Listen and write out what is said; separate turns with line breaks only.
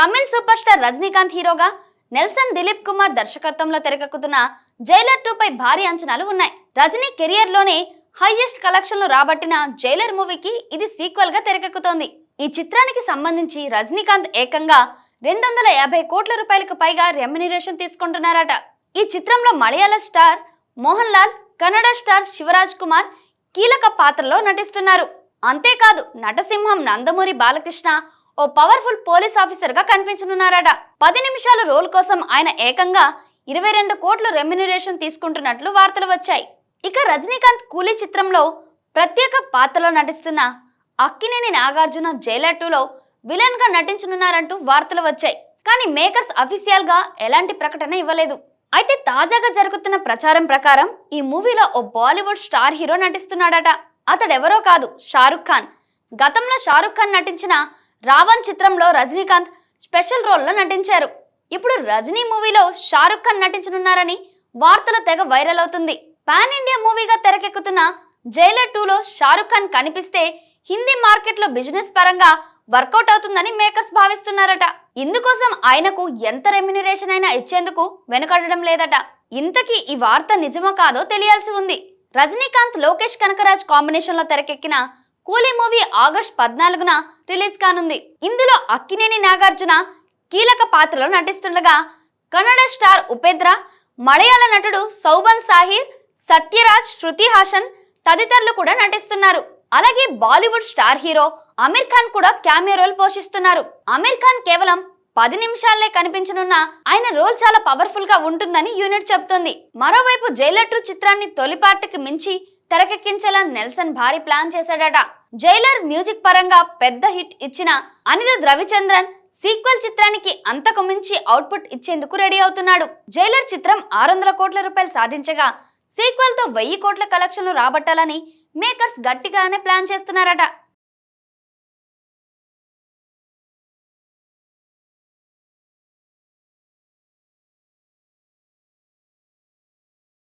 Tamil super star Rajinikanth హీరోగా Nelson Dilip Kumar దర్శకత్వంలో తెరకెక్కుతున్న జైలర్ టూ పై భారీ అంచనాలు ఉన్నాయి. రజనీ కెరియర్లోనే హైయెస్ట్ కలెక్షన్లు రాబట్టిన జైలర్ మూవీకి ఇది సీక్వెల్గా తెరకెక్కుతోంది. ఈ చిత్రానికి సంబంధించి రజనీకాంత్ ఏకంగా రెండు వందల యాభై కోట్ల రూపాయలకు పైగా రెమ్యునరేషన్ తీసుకుంటున్నారట. ఈ చిత్రంలో మలయాళ స్టార్ మోహన్ లాల్ కన్నడ స్టార్ శివరాజ్ కుమార్ కీలక పాత్రలో నటిస్తున్నారు. అంతేకాదు నటసింహం నందమూరి బాలకృష్ణ ఓ పవర్ఫుల్ పోలీస్ ఆఫీసర్గా కనిపించనున్నారట. పది నిమిషాల రోల్ కోసం ఆయన ఏకంగా ఇరవై రెండు కోట్ల రెమ్యునరేషన్ తీసుకుంటున్నట్లు వార్తలు వచ్చాయి. ఇక రజనీకాంత్ కూలీ చిత్రంలో ప్రత్యేక పాత్రలో నటిస్తున్న అక్కినేని నాగార్జున జైలర్ టూలో విలన్గా నటించనున్నారంటూ వార్తలు వచ్చాయి. కానీ మేకర్స్ అఫీషియల్గా ఎలాంటి ప్రకటన ఇవ్వలేదు. అయితే తాజాగా జరుగుతున్న ప్రచారం ప్రకారం ఈ మూవీలో ఓ బాలీవుడ్ స్టార్ హీరో నటిస్తున్నాడట. అతడెవరో కాదు షారుఖ్ ఖాన్. గతంలో షారుఖ్ ఖాన్ నటించిన రావణ్ చిత్రంలో రజనీకాంత్ స్పెషల్ రోల్లో నటించారు. ఇప్పుడు రజనీ మూవీలో షారుఖ్ ఖాన్ నటించనున్నారని వార్తలు తెగ వైరల్ అవుతుంది. పాన్ ఇండియా మూవీగా తెరకెక్కుతున్న జైలర్ టూలో షారుఖ్ ఖాన్ కనిపిస్తే హిందీ మార్కెట్లో బిజినెస్ పరంగా వర్కౌట్ అవుతుందని మేకర్స్ భావిస్తున్నారట. ఇందుకోసం ఆయనకు ఎంత రెమ్యునరేషన్ అయినా ఇచ్చేందుకు వెనుకడడం లేదట. ఇంతకీ ఈ వార్త నిజమో కాదో తెలియాల్సి ఉంది. రజనీకాంత్ లోకేష్ కనకరాజ్ కాంబినేషన్లో తెరకెక్కిన కూలీ మూవీ ఆగస్ట్ పద్నాలుగున రిలీజ్ కానుంది. ఇందులో అక్కినేని నాగార్జున కీలక పాత్రలో నటిస్తుండగా కన్నడ స్టార్ ఉపేంద్ర మలయాళ నటుడు సౌబన్ సాహిర్ సత్యరాజ్ శృతి హాసన్ తదితరులు కూడా నటిస్తున్నారు. అలాగే Bollywood star hero Aamir Khan కూడా క్యామియో రోల్ పోషిస్తున్నారు. అమీర్ ఖాన్ కేవలం పది నిమిషాలే కనిపించనున్న ఆయన రోల్ చాలా పవర్ఫుల్గా ఉంటుందని యూనిట్ చెబుతోంది. మరోవైపు జైలర్ చిత్రాన్ని తొలి పార్ట్కి మించి తెరకెక్కించేలా నెల్సన్ భారీ ప్లాన్ చేశాడట. జైలర్ మ్యూజిక్ పరంగా పెద్ద హిట్ ఇచ్చిన అనిరుద్ రవిచంద్రన్ సీక్వెల్ చిత్రానికి అంతకు మించి అవుట్పుట్ ఇచ్చేందుకు రెడీ అవుతున్నాడు. జైలర్ చిత్రం ఆరు వందల కోట్ల రూపాయలు సాధించగా సీక్వెల్తో వెయ్యి కోట్ల కలెక్షన్లు రాబట్టాలని మేకర్స్ గట్టిగానే ప్లాన్ చేస్తున్నారట.